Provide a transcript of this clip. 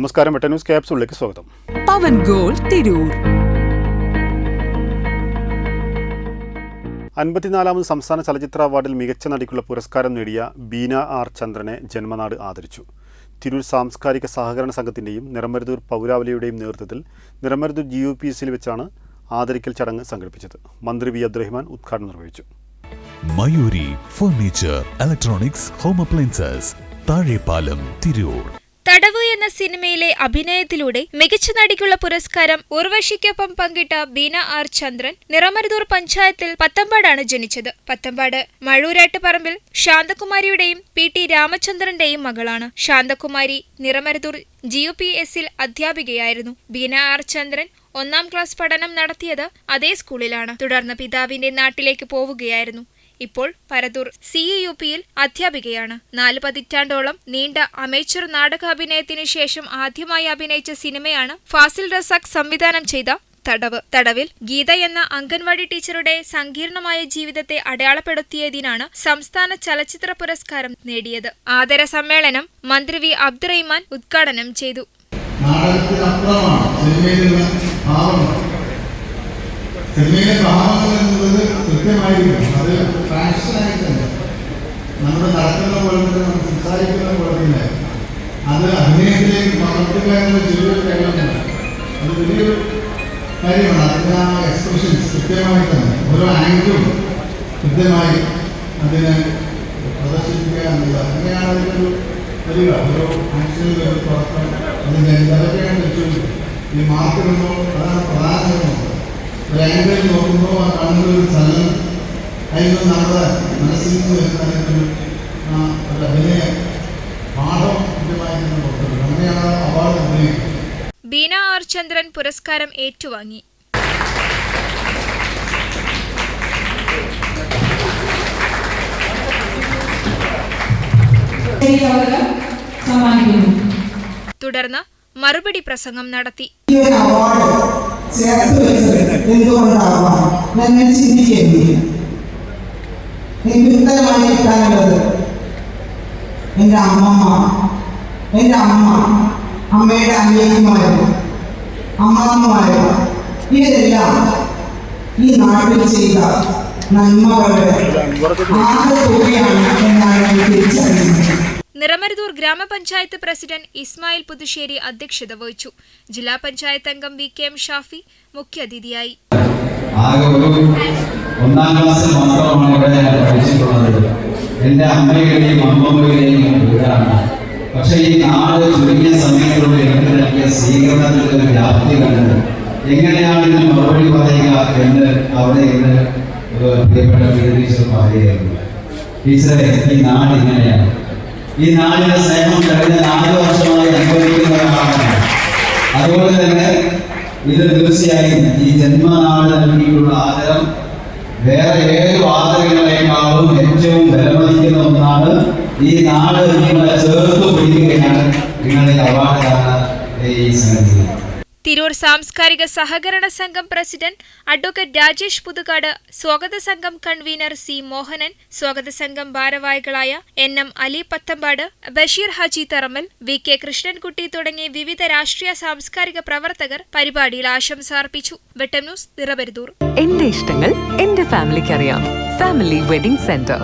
നമസ്കാരം വെട്ട ന്യൂസ് ക്യാപ്സുകളിലേക്ക് സ്വാഗതം. പവൻ ഗോൾ തിരൂർ. അൻപത്തിനാലാമത് സംസ്ഥാന ചലച്ചിത്ര അവാർഡിൽ മികച്ച നടിക്കുള്ള പുരസ്കാരം നേടിയ ബീന ആർ ചന്ദ്രനെ ജന്മനാട് ആദരിച്ചു. തിരൂർ സാംസ്കാരിക സഹകരണ സംഘത്തിന്റെയും നിറമരുതൂർ പൗരാവലിയുടെയും നേതൃത്വത്തിൽ നിറമരുതൂർ ജി യു പി എസിൽ വെച്ചാണ് ആദരിക്കൽ ചടങ്ങ് സംഘടിപ്പിച്ചത്. മന്ത്രി വി അബ്ദുറഹ്മാൻ ഉദ്ഘാടനം നിർവഹിച്ചു. Mayuri furniture electronics home appliances Thazhepalam Tirur. എന്ന സിനിമയിലെ അഭിനയത്തിലൂടെ മികച്ച നടിക്കുള്ള പുരസ്കാരം ഉർവശിക്കൊപ്പം പങ്കിട്ട ബീന ആർ ചന്ദ്രൻ നിറമരുതൂർ പഞ്ചായത്തിൽ പത്തമ്പാടാണ് ജനിച്ചത്. പത്തമ്പാട് മഴൂരാട്ടുപറമ്പിൽ ശാന്തകുമാരിയുടെയും പി ടി രാമചന്ദ്രന്റെയും മകളാണ്. Santhakumari Niramaruthur G U P എസിൽ അധ്യാപികയായിരുന്നു. ബീന ആർ ചന്ദ്രൻ ഒന്നാം ക്ലാസ് പഠനം നടത്തിയത് അതേ സ്കൂളിലാണ്. തുടർന്ന് പിതാവിന്റെ നാട്ടിലേക്ക് പോവുകയായിരുന്നു. ഇപ്പോൾ പരതൂർ സി എ യു പിയിൽ അധ്യാപികയാണ്. നാല് പതിറ്റാണ്ടോളം നീണ്ട അമേച്ചർ നാടകാഭിനയത്തിന് ശേഷം ആദ്യമായി അഭിനയിച്ച സിനിമയാണ് ഫാസിൽ റസാഖ് സംവിധാനം ചെയ്ത തടവ്. തടവിൽ ഗീത എന്ന അംഗൻവാടി ടീച്ചറുടെ സങ്കീർണമായ ജീവിതത്തെ അടയാളപ്പെടുത്തിയതിനാണ് സംസ്ഥാന ചലച്ചിത്ര പുരസ്കാരം നേടിയത്. ആദര സമ്മേളനം മന്ത്രി വി. അബ്ദുറഹിമാൻ ഉദ്ഘാടനം ചെയ്തു നാടകത്തിനപ്പുറമാണ് സിനിമയിൽ നിന്ന് ഭാവങ്ങൾ സിനിമയിലെ ഭാവങ്ങൾ എന്നുള്ളത് കൃത്യമായിരിക്കും അത് ട്രാൻസ്ഫറായി തന്നെ നമ്മുടെ നടക്കുന്ന പോലെ തന്നെ നമ്മൾ സംസാരിക്കുന്ന പോലെ തന്നെ അത് അഭിനയത്തിലേക്ക് വളർത്തുക എന്നുള്ള ചെറിയൊരു കാര്യമാണ് അത് വലിയൊരു കാര്യമാണ്. അതിന്റെ ആ എക്സ്പ്രഷൻസ് കൃത്യമായി തന്നെ ഓരോ ആംഗിളും കൃത്യമായി അതിനെ പ്രദർശിപ്പിക്കുക എന്നുള്ളത് അങ്ങനെയാണ് അതിന്റെ വരിക ഓരോ ആക്ഷനിൽ തുടക്കം അതിന്റെ എന്തൊക്കെയാണ് വെച്ചു ഈ മാർക്കിടുമ്പോൾ അതാണ് പ്രധാനമായി നോക്കുന്നത് ഒരു ആംഗിളിൽ നോക്കുമ്പോൾ ആ കണ്ണുകൾ ഒരു ചലനം. നമ്മുടെ മനസ്സിൽ നിന്ന് ആ ഒരു അഭിനയ പാഠം കൃത്യമായി അങ്ങനെയാണ് അവാർഡ് അഭിനയിക്കുന്നത്. ബീന ആർ ചന്ദ്രൻ പുരസ്കാരം ഏറ്റുവാങ്ങി. തുടർന്ന് മറുപടി പ്രസംഗം നടത്തി. ചേർത്ത് വെച്ചത് എന്തുകൊണ്ടാവാം? ഞാൻ ചിന്തിക്കേണ്ടി എനിക്ക് ഉത്തരമായി കിട്ടാനുള്ളത്. എന്റെ അമ്മമ്മ എന്റെ അമ്മ അമ്മയുടെ അനിയന്മാരും അമ്മാമ്മമാരും ഇവരെല്ലാം ഈ നാട്ടിൽ ചെയ്ത നന്മകളുടെ ആകെ തുകയാണ് എന്നാണ് എനിക്ക് തിരിച്ചറിയുന്നത്. നിറമരുതൂർ ഗ്രാമപഞ്ചായത്ത് പ്രസിഡന്റ് ഇസ്മായിൽ പുതുശ്ശേരി അധ്യക്ഷത വഹിച്ചു. ജില്ലാ പഞ്ചായത്ത് അംഗം വി കെ എം ഷാഫി മുഖ്യാതിഥിയായി. ഒന്നാം ക്ലാസ്സിൽ മാത്രമാണ് ഇവിടെ ഞാൻ പഠിച്ചിട്ടുള്ളത്. എന്റെ അമ്മയുടെയും അമ്മമ്മയുടെയും വീടാണ്. പക്ഷേ ഈ നാട് ചുരുങ്ങിയ സമയത്തുള്ള എനിക്ക് നൽകിയ സ്വീകരണത്തിന്റെ ഒരു വ്യാപ്തി കണ്ടത് എങ്ങനെയാണ് ഇതിന് മറുപടി പറയുക എന്ന് അവിടെ ഇന്ന് പ്രിയപ്പെട്ട ടീച്ചർ പറയുകയായിരുന്നു ടീച്ചറെ ഈ നാട് ഇങ്ങനെയാണ്. ഈ നാടിന്റെ സ്നേഹം കഴിഞ്ഞ നാല് വർഷമായി അനുഭവിക്കുന്ന ഒരാളാണ് ഞാൻ. അതുകൊണ്ട് തന്നെ ഇത് തീർച്ചയായും ഈ ജന്മനാട് നൽകിയിട്ടുള്ള ആദരം വേറെ ഏത് ആദരങ്ങളെക്കാളും ഏറ്റവും വിലമതിക്കുന്ന ഒന്നാണ് ഈ നാട് നിങ്ങളെ ചേർത്ത് പിടിക്കുകയാണ് നിങ്ങളുടെ അവാർഡാണ് ഈ സംഗതി തിരൂർ സാംസ്കാരിക സഹകരണ സംഘം പ്രസിഡന്റ് അഡ്വക്കേറ്റ് രാജേഷ് പുതുക്കാട് സ്വാഗത സംഘം കൺവീനർ സി മോഹനൻ സ്വാഗത സംഘം ഭാരവാഹികളായ N M Ali Pathampad Basheer Haji Tharamal V K Krishnankutty തുടങ്ങി വിവിധ രാഷ്ട്രീയ സാംസ്കാരിക പ്രവർത്തകർ പരിപാടിയിൽ ആശംസ അർപ്പിച്ചു. വെട്ടം ന്യൂസ് എന്റെ ഇഷ്ടങ്ങൾ എന്റെ ഫാമിലിക്ക് അറിയാം ഫാമിലി വെഡിംഗ് സെന്റർ.